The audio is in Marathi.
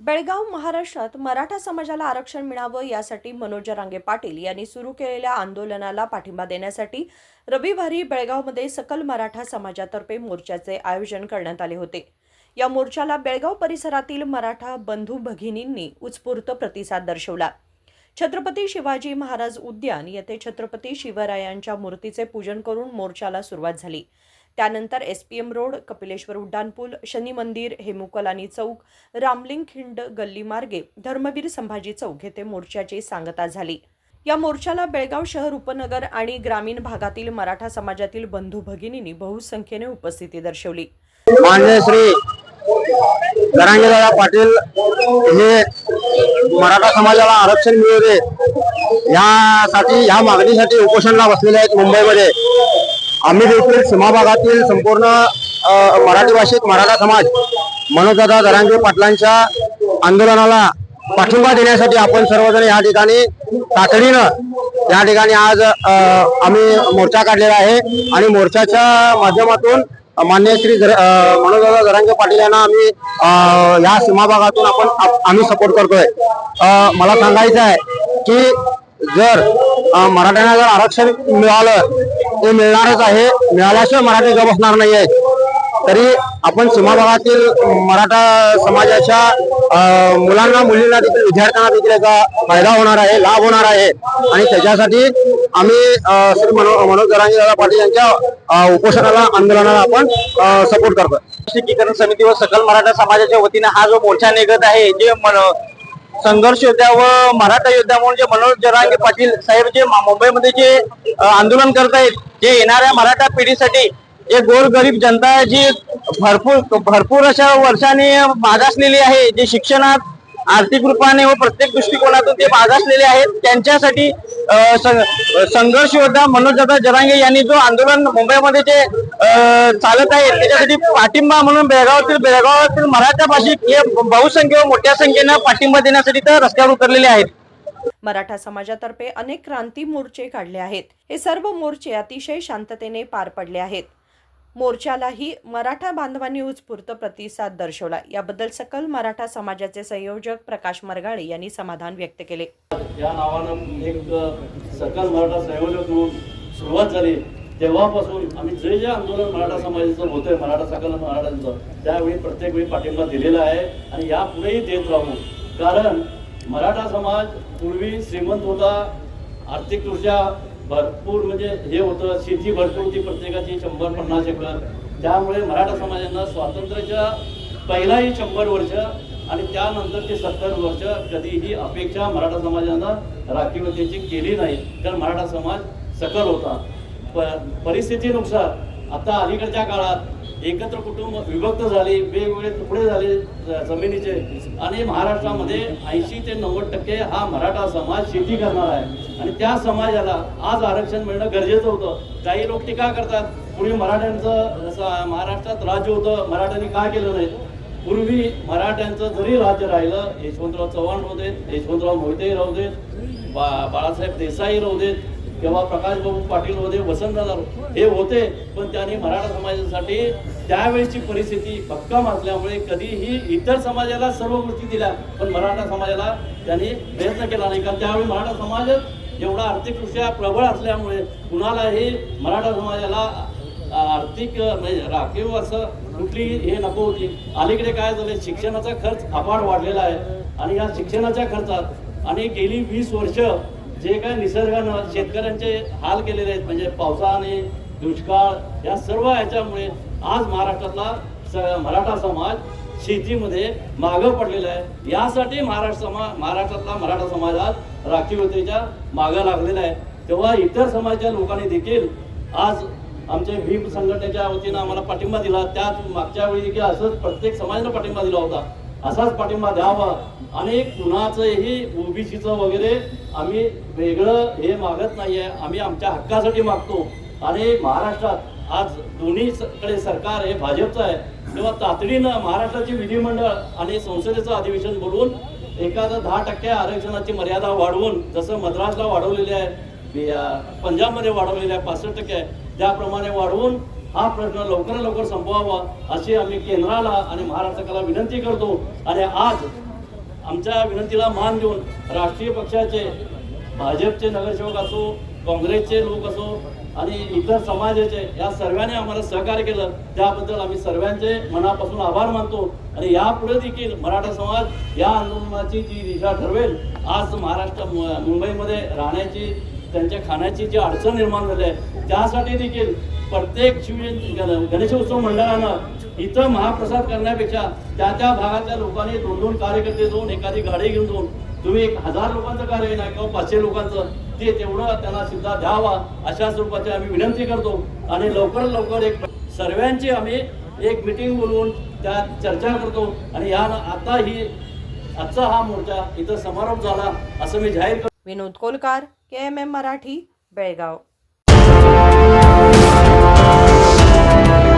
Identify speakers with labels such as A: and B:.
A: बेळगाव महाराष्ट्रात मराठा समाजाला आरक्षण मिळावं यासाठी मनोज रांगे पाटील यांनी सुरू केलेल्या आंदोलनाला पाठिंबा देण्यासाठी रविवारी बेळगावमध्ये सकल मराठा समाजातर्फे मोर्चाचे आयोजन करण्यात आले होते. या मोर्चाला बेळगाव परिसरातील मराठा बंधू भगिनींनी उत्स्फूर्त प्रतिसाद दर्शवला. छत्रपती शिवाजी महाराज उद्यान येथे छत्रपती शिवरायांच्या मूर्तीचे पूजन करून मोर्चाला सुरुवात झाली. त्यानंतर S P M road Kapileshwar उड्डाणपूल शनी मंदिर हेमुकलानी चौक रामलिंग खिंड गल्ली मार्गे धर्मवीर संभाजी चौक येथे मोर्चाची सांगता झाली. या मोर्चाला बेळगाव शहर उपनगर आणि ग्रामीण भागातील मराठा समाजातील बंधू भगिनींनी बहुसंख्येने उपस्थिती दर्शवली.
B: मान्य श्री पाटील हे मराठा समाजाला आरक्षण मिळू दे यासाठी या मागणीसाठी उपोषणला बसलेले आहेत मुंबईमध्ये. आम्ही देखील सीमाभागातील संपूर्ण मराठी भाषिक मराठा समाज मनोजदादा दरांगे पाटलांच्या आंदोलनाला पाठिंबा देण्यासाठी आपण सर्वजण या ठिकाणी तातडीनं या ठिकाणी आज आम्ही मोर्चा काढलेला आहे. आणि मोर्चाच्या माध्यमातून मान्य श्री धर- अ, मनोजदादा दरांगे पाटील यांना आम्ही या सीमाभागातून आपण आम्ही सपोर्ट करतोय. मला सांगायचं आहे की जर मराठ्यांना जर आरक्षण मिळालं ते मिळणारच आहे. मिळाल्याशिवाय मराठी गप बसणार नाही आहेत तरी आपण सीमा भागातील मराठा समाजाच्या मुलांना मुलींना देखील विद्यार्थ्यांना देखील याचा फायदा होणार आहे लाभ होणार आहे. आणि त्याच्यासाठी आम्ही श्री मनो मनोज दादा पाटील यांच्या उपोषणाला आंदोलनाला आपण सपोर्ट करतो
C: एकीकरण समिती व सकल मराठा समाजाच्या वतीने हा जो मोर्चा निघत आहे जे संघर्ष योद्धा व मराठा योद्धा म्हणून जे मनोज जरांगे पाटील साहेब जे मुंबईमध्ये जे आंदोलन करत आहेत जे येणाऱ्या मराठा पिढीसाठी जे गोरगरीब जनता आहे जी भरपूर भरपूर अशा वर्षांनी मागासलेली आहे जे शिक्षणात आर्थिक रूपाने व प्रत्येक दृष्टिकोनातून ते मागासलेले आहेत त्यांच्यासाठी संघर्ष योद्धा मनोजदादा जरांगे यांनी जो आंदोलन मुंबईमध्ये जे चालत आहे त्याच्यासाठी पाठिंबा म्हणून बेळगावातील बेळगावातील मराठा भाषिक हे बहुसंख्य व मोठ्या संख्येनं पाठिंबा देण्यासाठी तर रस्त्यावर उतरलेले आहेत.
A: मराठा समाजातर्फे अनेक क्रांती मोर्चे काढले आहेत. हे सर्व मोर्चे अतिशय शांततेने पार पडले आहेत. मोर्चालाही मराठा बांधवांनी उत्स्फूर्त प्रतिसाद दर्शवला. याबद्दल सकल मराठा समाजाचे संयोजक प्रकाश मरगाळे यांनी समाधान व्यक्त केले.
D: या नावानं एक सकल मराठा संयोजक म्हणून सुरुवात झाली. तेव्हापासून आम्ही जे जे आंदोलन मराठा समाजाचं होतंय मराठा सकल मराठ्यांचं त्यावेळी प्रत्येक वेळी पाठिंबा दिलेला आहे आणि यापुढेही देत राहू. कारण मराठा समाज पूर्वी श्रीमंत होता आर्थिकदृष्ट्या भरपूर म्हणजे हे होतं शेती भरपूर होती प्रत्येकाची शंभर पन्नास एकर. त्यामुळे मराठा समाजांना स्वातंत्र्याच्या पहिलाही शंभर वर्ष आणि त्यानंतरचे सत्तर वर्ष कधीही अपेक्षा मराठा समाजानं राखीवतेची केली नाही. कारण मराठा समाज सकल होता. प परिस्थितीनुसार आता अलीकडच्या काळात एकत्र कुटुंब विभक्त झाले वेगवेगळे तुकडे झाले ज- जमिनीचे. आणि महाराष्ट्रामध्ये ऐंशी ते नव्वद टक्के हा मराठा समाज शेती करणार आहे. आणि त्या समाजाला आज आरक्षण मिळणं गरजेचं होतं. काही लोक टीका करतात पूर्वी मराठ्यांचं जसं महाराष्ट्रात राज्य होतं मराठ्यांनी का केलं नाही? पूर्वी मराठ्यांचं जरी राज्य राहिलं यशवंतराव चव्हाण राहू देत यशवंतराव मोहिते राहू देत बा बाळासाहेब देसाई राहू देत किंवा प्रकाशबाबू पाटील होते वसंतदादा हे होते पण त्यांनी मराठा समाजासाठी त्यावेळेची परिस्थिती भक्कम असल्यामुळे कधीही इतर समाजाला सर्व गोष्टी दिल्या पण मराठा समाजाला त्यांनी प्रयत्न केला नाही. कारण त्यावेळी मराठा समाज एवढा आर्थिकदृष्ट्या प्रबळ असल्यामुळे कुणालाही मराठा समाजाला आर्थिक म्हणजे राखीव असं कुठली हे नको होती. अलीकडे काय झालं शिक्षणाचा खर्च अपार वाढलेला आहे. आणि या शिक्षणाच्या खर्चात आणि गेली वीस वर्ष जे काय निसर्गानं शेतकऱ्यांचे हाल केलेले आहेत म्हणजे पावसाने दुष्काळ या सर्व ह्याच्यामुळे आज महाराष्ट्रातला मराठा समाज शेतीमध्ये मागं पडलेला आहे. यासाठी महाराष्ट्र समाज महाराष्ट्रातला मराठा समाज आज राखीवतेच्या मागं लागलेला आहे. तेव्हा इतर समाजाच्या लोकांनी देखील आज आमच्या भीम संघटनेच्या वतीनं आम्हाला पाठिंबा दिला. त्याच मागच्या वेळी देखील असंच प्रत्येक समाजानं पाठिंबा दिला होता. असाच पाठिंबा द्यावा. आणि कुणाचंही ओबीसीचं वगैरे आम्ही वेगळं हे मागत नाहीये. आम्ही आमच्या हक्कासाठी मागतो. आणि महाराष्ट्रात आज दोन्हीकडे सरकार हे भाजपचं आहे. तेव्हा तातडीनं महाराष्ट्राचे विधिमंडळ आणि संसदेचं अधिवेशन बोलवून एखादं दहा टक्के आरक्षणाची मर्यादा वाढवून जसं मद्रासला वाढवलेली आहे पंजाबमध्ये वाढवलेली आहे पासष्ट टक्के आहे त्याप्रमाणे वाढवून हा प्रश्न लवकरात लवकर संपवावा अशी आम्ही केंद्राला आणि महाराष्ट्राला विनंती करतो. आणि आज आमच्या विनंतीला मान देऊन राष्ट्रीय पक्षाचे भाजपचे नगरसेवक असो काँग्रेसचे लोक असो आणि इतर समाजाचे या सर्वांनी आम्हाला सहकार्य केलं. त्याबद्दल आम्ही सर्वांचे मनापासून आभार मानतो. आणि यापुढे देखील मराठा समाज या आंदोलनाची जी दिशा ठरवेल आज महाराष्ट्र मुंबईमध्ये राहण्याची त्यांच्या खाण्याची जी अडचण निर्माण झाली आहे त्यासाठी देखील प्रत्येक शिवजयंती गणेशोत्सव मंडळानं इथं महाप्रसाद करण्यापेक्षा त्या त्या भागातल्या लोकांनी दोन दोन कार्यकर्ते जाऊन एखादी गाडी घेऊन जाऊन तुम्ही एक हजार लोकांचं कार्य नाही किंवा पाचशे लोकांचं ते तेवढं त्यांना सुद्धा द्यावा अशा स्वरूपाची आम्ही विनंती करतो. आणि लवकर लवकर एक सर्वांची आम्ही एक मिटिंग बोलवून त्यात चर्चा करतो. आणि या आता ही आजचा हा मोर्चा इथं समारोप झाला असं मी जाहीर करतो.
A: Vinod Kolkar K M M Marathi Belgaum. Thank you.